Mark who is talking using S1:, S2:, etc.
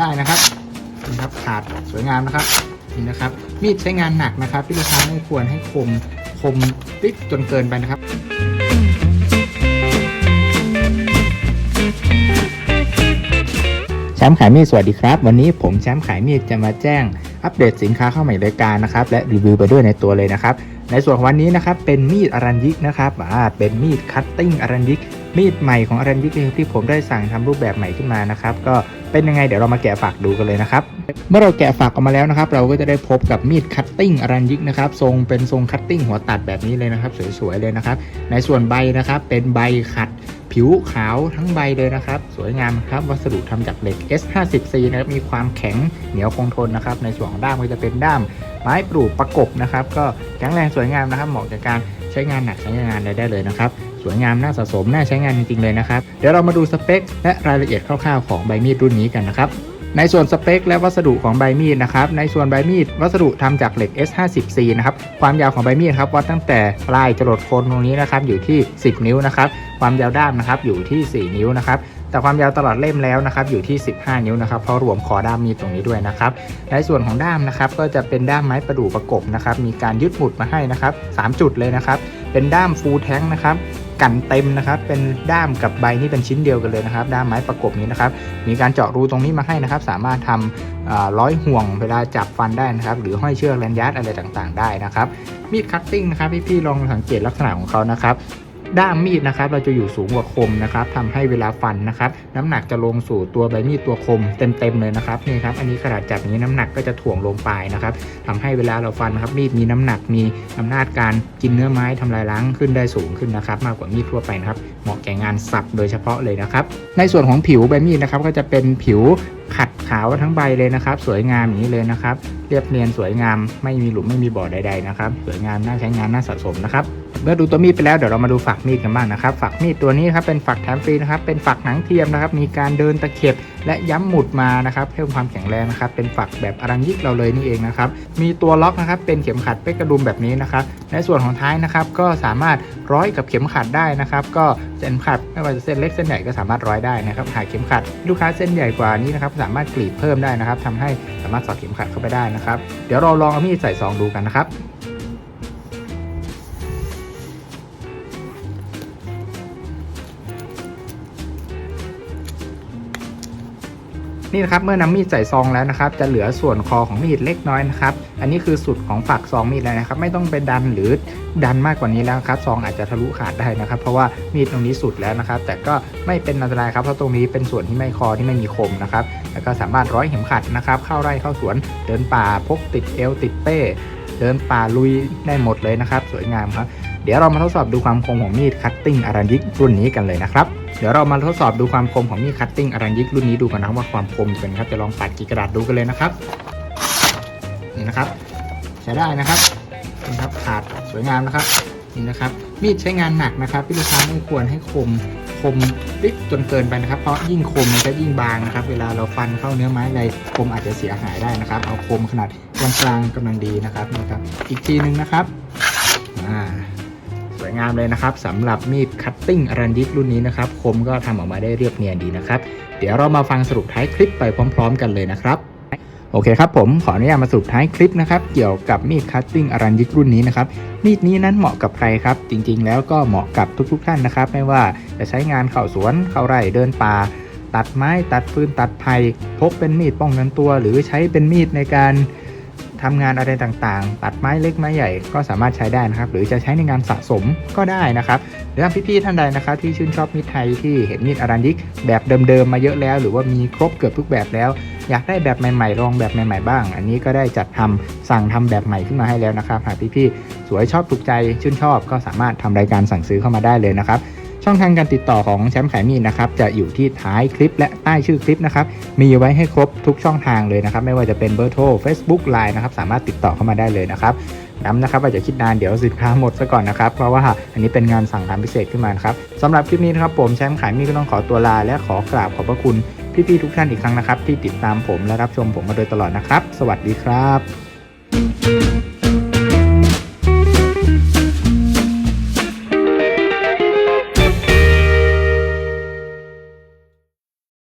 S1: ได้นะครับนี่ครับขาดสวยงามนะครับนี่นะครับ มีดใช้งานหนักนะครับที่ลูกค้าไม่ควรให้คมคมปิ๊กจนเกินไปนะครับแชมป์ขายมีดสวัสดีครับ วันนี้ผมแชมป์ขายมีดจะมาแจ้งอัปเดตสินค้าเข้าใหม่รายการนะครับ และรีวิวไปด้วยในตัวเลยนะครับ ในส่วนของวันนี้นะครับเป็นมีดอารันยิกนะครับอ่าเป็นมีดคัตติ้งอารันยิก มีดใหม่ของอารันยิกเองที่ผมได้สั่งทำรูปแบบใหม่ขึ้นมานะครับ ก็เป็นยังไงเดี๋ยวเรามาแกะฝักดูกันเลยนะครับ เมื่อเราแกะฝักออกมาแล้วนะครับ เราก็จะได้พบกับมีดคัตติ้งอารันยิกนะครับ ทรงเป็นทรงคัตติ้งหัวตัดแบบนี้เลยนะครับ สวยๆเลยนะครับ ในส่วนใบนะครับ เป็นใบขัดผิวขาวทั้งใบเลยนะครับ สวยงามครับวัสดุทำจากเหล็ก S50C นะครับมีความแข็งเหนียวคงทนนะครับ ในส่วนของด้ามก็จะเป็นด้ามไม้ปลูกประกบนะครับ ก็แข็งแรงสวยงามนะครับเหมาะกับการใช้งานหนักใช้งานใดได้เลยนะครับ สวยงามน่าสะสมน่าใช้งานจริงๆเลยนะครับ เดี๋ยวเรามาดูสเปค และรายละเอียดคร่าวๆของใบมีดรุ่นนี้กันนะครับ ในส่วนสเปคและวัสดุของใบมีดนะครับ ในส่วนใบมีดวัสดุทำจากเหล็ก S50C นะครับ ความยาวของใบมีดครับวัดตั้งแต่ปลายจรดโคนตรงนี้นะครับอยู่ที่ 10 นิ้วนะครับ ความยาวด้ามนะครับอยู่ที่ 4 นิ้วนะครับ แต่ความยาวตลอดเล่มแล้วนะครับอยู่ที่ 15 นิ้วนะครับ เพราะรวมคอด้ามมีดตรงนี้ด้วยนะครับ ในส่วนของด้ามนะครับก็จะเป็นด้ามไม้ประดู่ประกบนะครับ มีการยึดหมุดมาให้นะครับ 3 จุดเลยนะครับ เป็นด้ามฟูลแท้งนะครับ กันเต็มนะครับ เป็นด้ามกับใบนี่เป็นชิ้นเดียวกันเลยนะครับ ด้ามไม้ประกบนี้นะครับ มีการเจาะรูตรงนี้มาให้นะครับ สามารถทำร้อยห่วงเวลาจับฟันได้นะครับ หรือห้อยเชือกแลนยัดอะไรต่างๆ ได้นะครับ มีดคัตติ้งนะครับพี่ๆลองสังเกตลักษณะของเขานะครับ ด้ามมีดนะครับเราจะอยู่สูงกว่าคมนะครับทำให้เวลาฟันนะครับน้ำหนักจะลงสู่ตัวใบมีดตัวคมเต็มๆเลยนะครับนี่ครับอันนี้ขนาดจับอย่างนี้น้ำหนักก็จะถ่วงลงไปนะครับทำให้เวลาเราฟันนะครับมีดมีน้ำหนักมีอำนาจการกินเนื้อไม้ทำลายล้างขึ้นได้สูงขึ้นนะครับ มากกว่ามีดทั่วไปนะครับเหมาะแก่งานสับโดยเฉพาะเลยนะครับ ในส่วนของผิวใบมีดนะครับก็จะเป็นผิวขัดขาวทั้งใบเลยนะครับ สวยงามอย่างนี้เลยนะครับ เรียบเนียนสวยงามไม่มีหลุมไม่มีบ่อใดๆนะครับ สวยงามน่าใช้งานน่าสะสมนะครับ เมื่อดูตัวมีดไปแล้วเดี๋ยวเรามาดูฝักมีดกันบ้างนะครับ ฝักมีดตัวนี้ครับเป็นฝักแถมฟรีนะครับ เป็นฝักหนังเทียมนะครับ มีการเดินตะเข็บและย้ำหมุดมานะครับ เพิ่มความแข็งแรงนะครับ เป็นฝักแบบอรังยิกเราเลยนี่เองนะครับ มีตัวล็อกนะครับ เป็นเข็มขัดเป๊กกระดุมแบบนี้นะครับ ในส่วนของท้ายนะครับ ก็สามารถร้อยกับเข็มขัดได้นะครับ ก็เส้นขัดไม่ว่าจะเส้นเล็กเส้นใหญ่ก็สามารถร้อยได้นะครับ หากเข็มขัดลูกค้าเส้นใหญ่กว่านี้นะครับ สามารถกรีดเพิ่มได้นะครับทำให้สามารถสอดเข็มขัดเข้าไปได้นะครับ เดี๋ยวเราลองเอามีดใส่ซองดูกันนะครับ นี่นะครับเมื่อนำมีดใส่ซองแล้วนะครับจะเหลือส่วนคอของมีดเล็กน้อยนะครับอันนี้คือสุดของฝักซองมีดแล้วนะครับ ไม่ต้องไปดันหรือดันมากกว่านี้แล้วครับซองอาจจะทะลุขาดได้นะครับ เพราะว่ามีดตรงนี้สุดแล้วนะครับ แต่ก็ไม่เป็นอันตรายครับเพราะตรงนี้เป็นส่วนที่ไม่คอที่ไม่มีคมนะครับแล้วก็สามารถร้อยเข็มขัดนะครับ เข้าไร่เข้าสวนเดินป่าพกติดเอวติดเป้ เดินป่าลุยได้หมดเลยนะครับ สวยงามครับ เดี๋ยวเรามาทดสอบดูความคมของมีดคัตติ้งอารันยิกรุ่นนี้กันเลยนะครับ เดี๋ยวเรามาทดสอบดูความคมของมีดคัตติ้งอารันยิกรุ่นนี้ดูกันนะว่าความคมเป็นครับจะลองปัดกีกระดาษดูกันเลยนะครับนี่นะครับ ใช้ได้นะครับนี่ครับขาดสวยงามนะครับนี่นะครับ มีดใช้งานหนักนะครับพี่ลูกค้าไม่ควรให้คมคมปิ๊จนเกินไปนะครับ เพราะยิ่งคมมันจะยิ่งบางนะครับ เวลาเราฟันเข้าเนื้อไม้อะไรคมอาจจะเสียหายได้นะครับ เอาคมขนาดกลางๆกำลังดีนะครับนี่ครับ อีกทีหนึ่งนะครับอ่า วยงามเลยนะครับสำหรับมีดคัตติ้งอรันยิกรุ่นนี้นะครับคมก็ทำออกมาได้เรียบเนียนดีนะครับ เดี๋ยวเรามาฟังสรุปท้ายคลิปไปพร้อม ๆ กันเลยนะครับโอเคครับผมขออนุญาตมาสรุปท้ายคลิปนะครับเกี่ยวกับมีดคัตติ้งอรันยิกรุ่นนี้นะครับมีดนี้นั้นเหมาะกับใครครับ จริงๆ แล้วก็เหมาะกับทุกๆท่านนะครับ ไม่ว่าจะใช้งานเข้าสวนเข้าไร่เดินป่า ตัดไม้ตัดฟืนตัดไผ่พกเป็นมีดป้องกันตัว หรือใช้เป็นมีดในการ ทำงานอะไรต่างๆ ตัดไม้เล็กไม้ใหญ่ก็สามารถใช้ได้นะครับ หรือจะใช้ในงานสะสมก็ได้นะครับหรือพี่ๆท่านใดนะครับ ที่ชื่นชอบมีดไทยที่เห็นมีดอารันยิกแบบเดิมๆมาเยอะแล้ว หรือว่ามีครบเกือบทุกแบบแล้ว อยากได้แบบใหม่ๆลองแบบใหม่ๆบ้าง อันนี้ก็ได้จัดทำสั่งทำแบบใหม่ขึ้นมาให้แล้วนะครับหากพี่ๆสวยชอบถูกใจชื่นชอบก็สามารถทำรายการสั่งซื้อเข้ามาได้เลยนะครับ ช่องทางการติดต่อของแชมป์ขายมีดนะครับจะอยู่ที่ท้ายคลิปและใต้ชื่อคลิปนะครับมีไว้ให้ครบทุกช่องทางเลยนะครับไม่ว่าจะเป็นเบอร์โทร Facebook Line นะครับสามารถติดต่อเข้ามาได้เลยนะครับย้ำนะครับว่าจะคิดนานเดี๋ยวสินค้าหมดซะก่อนนะครับ เพราะว่าอันนี้เป็นงานสั่งทำพิเศษขึ้นมานะครับสำหรับคลิปนี้นะครับผมแชมป์ขายมีดก็ต้องขอตัวลา และขอกราบขอบพระคุณพี่ๆทุกท่านอีกครั้งนะครับ ที่ติดตามผมและรับชมผมมาโดยตลอดนะครับ สวัสดีครับ